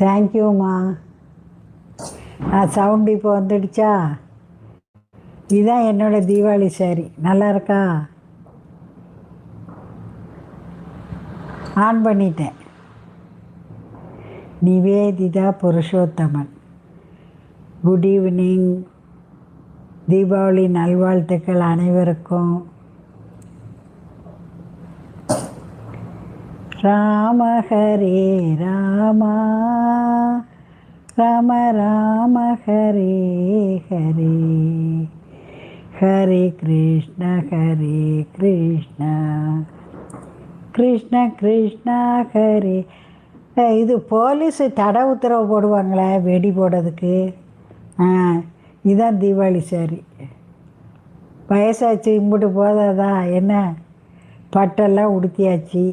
தேங்க்யூம்மா ஆ சவுண்டு இப்போ வந்துடுச்சா? இதுதான் என்னோட தீபாவளி சாரி நல்லா இருக்கா? ஆன் பண்ணிட்டேன். நிவேதிதா புருஷோத்தமன். குட் ஈவினிங் தீபாவளி நல்வாழ்த்துக்கள் அனைவருக்கும். ராம ஹரே ராமா. ராம ராம ஹரே ஹரே. ஹரே கிருஷ்ண ஹரே கிருஷ்ண. கிருஷ்ண கிருஷ்ண ஹரே. இது போலீஸு தடை உத்தரவு போடுவாங்களே வெடி போடுறதுக்கு? ஆ இதுதான் தீபாவளி சாரி வயசாச்சு இம்பிட்டு போதாதா என்ன? பட்டெல்லாம் உடுத்தியாச்சு.